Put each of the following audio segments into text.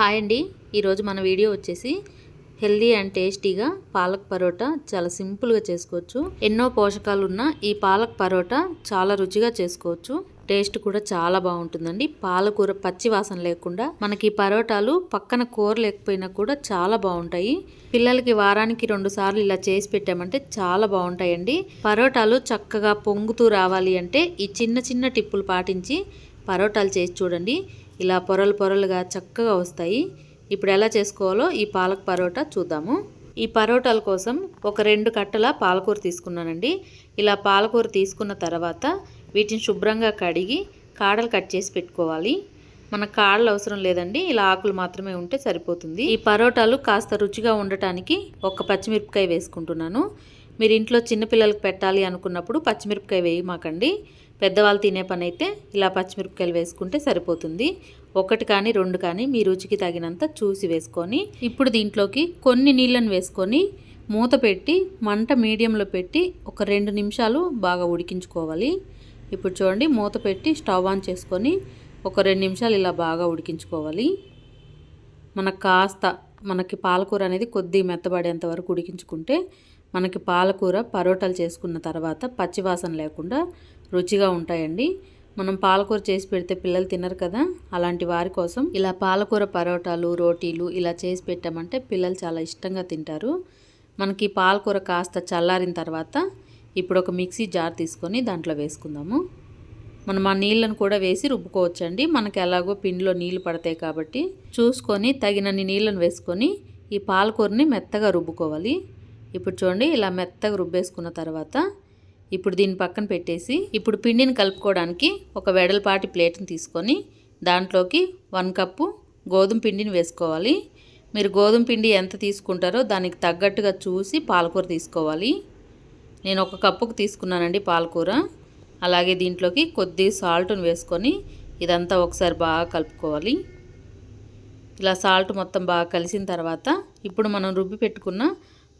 Hi అండి. ఈరోజు మన వీడియో వచ్చేసి హెల్దీ అండ్ టేస్టీగా పాలక్ పరోటా చాలా సింపుల్గా చేసుకోవచ్చు. ఎన్నో పోషకాలు ఉన్న ఈ పాలక్ పరోటా చాలా రుచిగా చేసుకోవచ్చు. టేస్ట్ కూడా చాలా బాగుంటుందండి. పాలకూర పచ్చి వాసన లేకుండా మనకి ఈ పరోటాలు పక్కన కూర లేకపోయినా కూడా చాలా బాగుంటాయి. పిల్లలకి వారానికి రెండు సార్లు ఇలా చేసి పెట్టామంటే చాలా బాగుంటాయండి. పరోటాలు చక్కగా పొంగుతూ రావాలి అంటే ఈ చిన్న చిన్న టిప్పులు పాటించి పరోటాలు చేసి చూడండి. ఇలా పొరలు పొరలుగా చక్కగా వస్తాయి. ఇప్పుడు ఎలా చేసుకోవాలో ఈ పాలక్ పరోటా చూద్దాము. ఈ పరోటాల కోసం ఒక రెండు కట్టల పాలకూర తీసుకున్నానండి. ఇలా పాలకూర తీసుకున్న తర్వాత వీటిని శుభ్రంగా కడిగి కాడలు కట్ చేసి పెట్టుకోవాలి. మన కాడలు అవసరం లేదండి. ఇలా ఆకులు మాత్రమే ఉంటే సరిపోతుంది. ఈ పరోటాలు కాస్త రుచిగా ఉండటానికి ఒక పచ్చిమిరపకాయ వేసుకుంటున్నాను. మీరు ఇంట్లో చిన్నపిల్లలకు పెట్టాలి అనుకున్నప్పుడు పచ్చిమిరపకాయ వేయమాకండి. పెద్దవాళ్ళు తినే పని అయితే ఇలా పచ్చిమిరపకాయలు వేసుకుంటే సరిపోతుంది. ఒకటి కానీ రెండు కానీ మీ రుచికి తగినంత చూసి వేసుకొని ఇప్పుడు దీంట్లోకి కొన్ని నీళ్ళని వేసుకొని మూత పెట్టి మంట మీడియంలో పెట్టి ఒక రెండు నిమిషాలు బాగా ఉడికించుకోవాలి. ఇప్పుడు చూడండి మూత పెట్టి స్టవ్ ఆన్ చేసుకొని ఒక రెండు నిమిషాలు ఇలా బాగా ఉడికించుకోవాలి. మనకు కాస్త మనకి పాలకూర అనేది కొద్దిగా మెత్తబడేంత వరకు ఉడికించుకుంటే మనకి పాలకూర పరోటాలు చేసుకున్న తర్వాత పచ్చివాసన లేకుండా రుచిగా ఉంటాయండి. మనం పాలకూర చేసి పెడితే పిల్లలు తినరు కదా అలాంటి వారి కోసం ఇలా పాలకూర పరోటాలు రోటీలు ఇలా చేసి పెట్టామంటే పిల్లలు చాలా ఇష్టంగా తింటారు. మనకి పాలకూర కాస్త చల్లారిన తర్వాత ఇప్పుడు ఒక మిక్సీ జార్ తీసుకొని దాంట్లో వేసుకుందాము. మనం ఆ నీళ్ళను కూడా వేసి రుబ్బుకోవచ్చండి. మనకి ఎలాగో పిండిలో నీళ్ళు పడతాయి కాబట్టి చూసుకొని తగినన్ని నీళ్ళను వేసుకొని ఈ పాలకూరని మెత్తగా రుబ్బుకోవాలి. ఇప్పుడు చూడండి ఇలా మెత్తగా రుబ్బేసుకున్న తర్వాత ఇప్పుడు దీన్ని పక్కన పెట్టేసి ఇప్పుడు పిండిని కలుపుకోవడానికి ఒక వెడల్పాటి ప్లేట్ని తీసుకొని దాంట్లోకి వన్ కప్పు గోధుమ పిండిని వేసుకోవాలి. మీరు గోధుమ పిండి ఎంత తీసుకుంటారో దానికి తగ్గట్టుగా చూసి పాలకూర తీసుకోవాలి. నేను ఒక కప్పుకు తీసుకున్నానండి పాలకూర. అలాగే దీంట్లోకి కొద్ది సాల్ట్ను వేసుకొని ఇదంతా ఒకసారి బాగా కలుపుకోవాలి. ఇలా సాల్ట్ మొత్తం బాగా కలిసిన తర్వాత ఇప్పుడు మనం రుబ్బి పెట్టుకున్న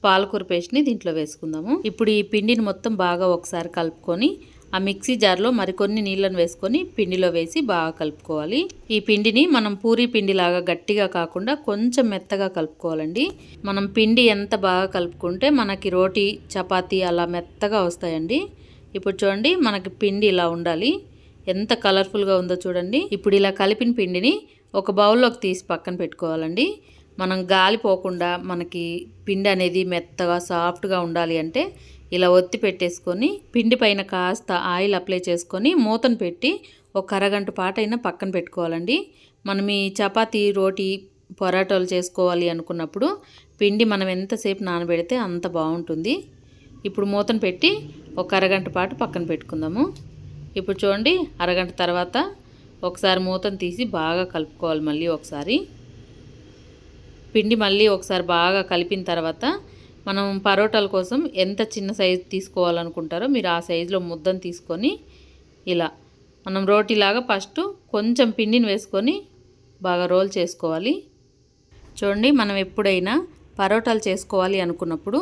పాలకూర పేస్ట్ని దీంట్లో వేసుకుందాము. ఇప్పుడు ఈ పిండిని మొత్తం బాగా ఒకసారి కలుపుకొని ఆ మిక్సీ జార్లో మరికొన్ని నీళ్ళను వేసుకొని పిండిలో వేసి బాగా కలుపుకోవాలి. ఈ పిండిని మనం పూరి పిండిలాగా గట్టిగా కాకుండా కొంచెం మెత్తగా కలుపుకోవాలండి. మనం పిండి ఎంత బాగా కలుపుకుంటే మనకి రోటీ చపాతీ అలా మెత్తగా వస్తాయండి. ఇప్పుడు చూడండి మనకి పిండి ఇలా ఉండాలి. ఎంత కలర్ఫుల్గా ఉందో చూడండి. ఇప్పుడు ఇలా కలిపిన పిండిని ఒక బౌల్లోకి తీసి పక్కన పెట్టుకోవాలండి. మనం గాలి పోకుండా మనకి పిండి అనేది మెత్తగా సాఫ్ట్గా ఉండాలి అంటే ఇలా ఒత్తి పెట్టేసుకొని పిండి పైన కాస్త ఆయిల్ అప్లై చేసుకొని మూతను పెట్టి ఒక అరగంట పాటైనా పక్కన పెట్టుకోవాలండి. మనం ఈ చపాతీ రోటీ పొరాటాలు చేసుకోవాలి అనుకున్నప్పుడు పిండి మనం ఎంతసేపు నానబెడితే అంత బాగుంటుంది. ఇప్పుడు మూతను పెట్టి ఒక అరగంట పాటు పక్కన పెట్టుకుందాము. ఇప్పుడు చూడండి అరగంట తర్వాత ఒకసారి మూతను తీసి బాగా కలుపుకోవాలి మళ్ళీ ఒకసారి. పిండి మళ్ళీ ఒకసారి బాగా కలిపిన తర్వాత మనం పరోటాల కోసం ఎంత చిన్న సైజు తీసుకోవాలనుకుంటారో మీరు ఆ సైజులో ముద్దను తీసుకొని ఇలా మనం రోటీలాగా ఫస్ట్ కొంచెం పిండిని వేసుకొని బాగా రోల్ చేసుకోవాలి. చూడండి మనం ఎప్పుడైనా పరోటాలు చేసుకోవాలి అనుకున్నప్పుడు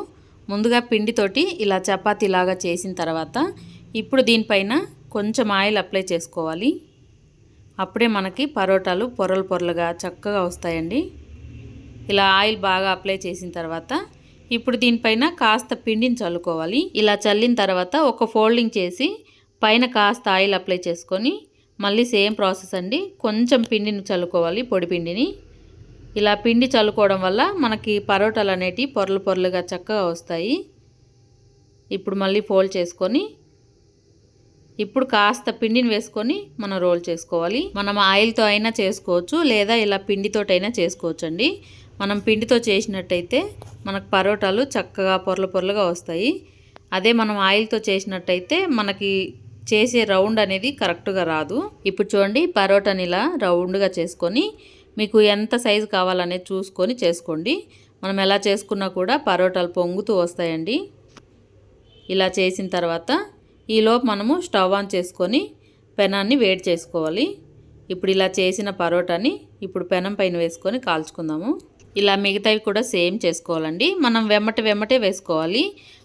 ముందుగా పిండితోటి ఇలా చపాతీలాగా చేసిన తర్వాత ఇప్పుడు దీనిపైన కొంచెం ఆయిల్ అప్లై చేసుకోవాలి. అప్పుడే మనకి పరోటాలు పొరలు పొరలుగా చక్కగా వస్తాయండి. ఇలా ఆయిల్ బాగా అప్లై చేసిన తర్వాత ఇప్పుడు దీనిపైన కాస్త పిండిని చల్లుకోవాలి. ఇలా చల్లిన తర్వాత ఒక ఫోల్డింగ్ చేసి పైన కాస్త ఆయిల్ అప్లై చేసుకొని మళ్ళీ సేమ్ ప్రాసెస్ అండి. కొంచెం పిండిని చల్లుకోవాలి పొడి పిండిని. ఇలా పిండి చల్లుకోవడం వల్ల మనకి పరోటాలు అనేటివి పొరలు పొరలుగా చక్కగా వస్తాయి. ఇప్పుడు మళ్ళీ ఫోల్డ్ చేసుకొని ఇప్పుడు కాస్త పిండిని వేసుకొని మనం రోల్ చేసుకోవాలి. మనం ఆయిల్తో అయినా చేసుకోవచ్చు లేదా ఇలా పిండితోటైనా చేసుకోవచ్చు అండి మనం పిండితో చేసినట్టయితే మనకు పరోటాలు చక్కగా పొరలు పొరలుగా వస్తాయి. అదే మనం ఆయిల్తో చేసినట్టయితే మనకి చేసే రౌండ్ అనేది కరెక్ట్గా రాదు. ఇప్పుడు చూడండి పరోటాని ఇలా రౌండ్గా చేసుకొని మీకు ఎంత సైజు కావాలనేది చూసుకొని చేసుకోండి. మనం ఎలా చేసుకున్నా కూడా పరోటాలు పొంగుతూ వస్తాయండి. ఇలా చేసిన తర్వాత ఈలోపు మనము స్టవ్ ఆన్ చేసుకొని పెనాన్ని వేడి చేసుకోవాలి. ఇప్పుడు ఇలా చేసిన పరోటాని ఇప్పుడు పెనం పైన వేసుకొని కాల్చుకుందాము. ఇలా మిగతావి కూడా సేమ్ చేసుకోవాలండి. మనం వెమ్మట వెమ్మటే వేసుకోవాలి.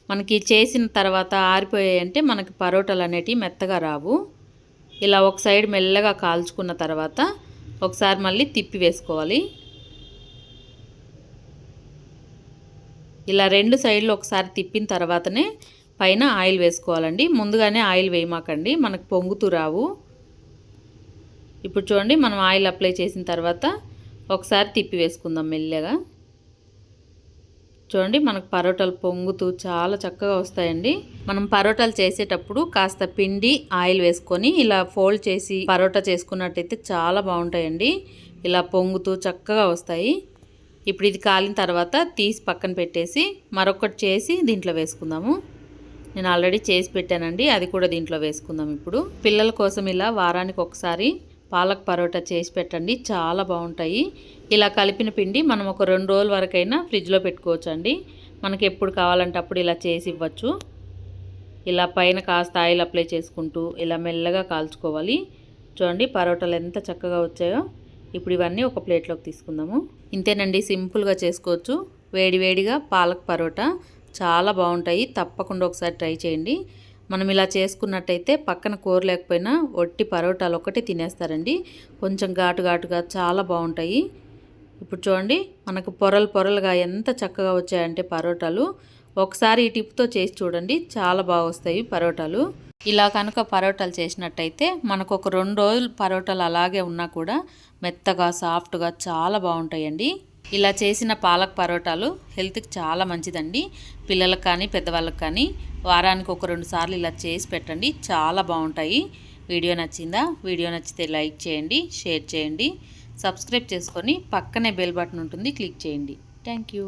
మనకి చేసిన తర్వాత ఆరిపోయాయంటే మనకి పరోటాలు అనేటివి మెత్తగా రావు. ఇలా ఒక సైడ్ మెల్లగా కాల్చుకున్న తర్వాత ఒకసారి మళ్ళీ తిప్పి వేసుకోవాలి. ఇలా రెండు సైడ్లు ఒకసారి తిప్పిన తర్వాతనే పైన ఆయిల్ వేసుకోవాలండి. ముందుగానే ఆయిల్ వేయమాకండి. మనకు పొంగుతూ రావు. ఇప్పుడు చూడండి మనం ఆయిల్ అప్లై చేసిన తర్వాత ఒకసారి తిప్పి వేసుకుందాం మెల్లగా. చూడండి మనకు పరోటాలు పొంగుతూ చాలా చక్కగా వస్తాయండి. మనం పరోటాలు చేసేటప్పుడు కాస్త పిండి ఆయిల్ వేసుకొని ఇలా ఫోల్డ్ చేసి పరోటా చేసుకున్నట్టయితే చాలా బాగుంటాయండి. ఇలా పొంగుతూ చక్కగా వస్తాయి. ఇప్పుడు ఇది కాలిన తర్వాత తీసి పక్కన పెట్టేసి మరొకటి చేసి దీంట్లో వేసుకుందాము. నేను ఆల్రెడీ చేసి పెట్టానండి. అది కూడా దీంట్లో వేసుకుందాం ఇప్పుడు. పిల్లల కోసం ఇలా వారానికి ఒకసారి పాలక్ పరోటా చేసి పెట్టండి. చాలా బాగుంటాయి. ఇలా కలిపిన పిండి మనం ఒక రెండు రోజుల వరకైనా ఫ్రిడ్జ్లో పెట్టుకోవచ్చు అండి మనకి ఎప్పుడు కావాలంటే అప్పుడు ఇలా చేసి ఇవ్వచ్చు. ఇలా పైన కాస్త ఆయిల్ అప్లై చేసుకుంటూ ఇలా మెల్లగా కాల్చుకోవాలి. చూడండి పరోటాలు ఎంత చక్కగా వచ్చాయో. ఇప్పుడు ఇవన్నీ ఒక ప్లేట్లోకి తీసుకుందాము. ఇంతేనండి సింపుల్గా చేసుకోవచ్చు. వేడివేడిగా పాలక్ పరోటా. చాలా బాగుంటాయి. తప్పకుండా ఒకసారి ట్రై చేయండి. మనం ఇలా చేసుకున్నట్టయితే పక్కన కూర లేకపోయినా ఒట్టి పరోటాలు ఒకటి తినేస్తారండి. కొంచెం ఘాటు ఘాటుగా చాలా బాగుంటాయి. ఇప్పుడు చూడండి మనకు పొరలు పొరలుగా ఎంత చక్కగా వచ్చాయంటే పరోటాలు. ఒకసారి ఈ టిప్తో చేసి చూడండి చాలా బాగా వస్తాయి పరోటాలు. ఇలా కనుక పరోటాలు చేసినట్టయితే మనకు ఒక రెండు రోజులు పరోటాలు అలాగే ఉన్నా కూడా మెత్తగా సాఫ్ట్గా చాలా బాగుంటాయండి. ఇలా చేసిన పాలక్ పరోటాలు హెల్త్కి చాలా మంచిదండి. పిల్లలకు కానీ పెద్దవాళ్ళకి కానీ వారానికి ఒక రెండు సార్లు ఇలా చేసి పెట్టండి. చాలా బాగుంటాయి. వీడియో నచ్చిందా? వీడియో నచ్చితే లైక్ చేయండి షేర్ చేయండి. సబ్స్క్రైబ్ చేసుకొని పక్కనే బెల్ బటన్ ఉంటుంది క్లిక్ చేయండి. Thank you.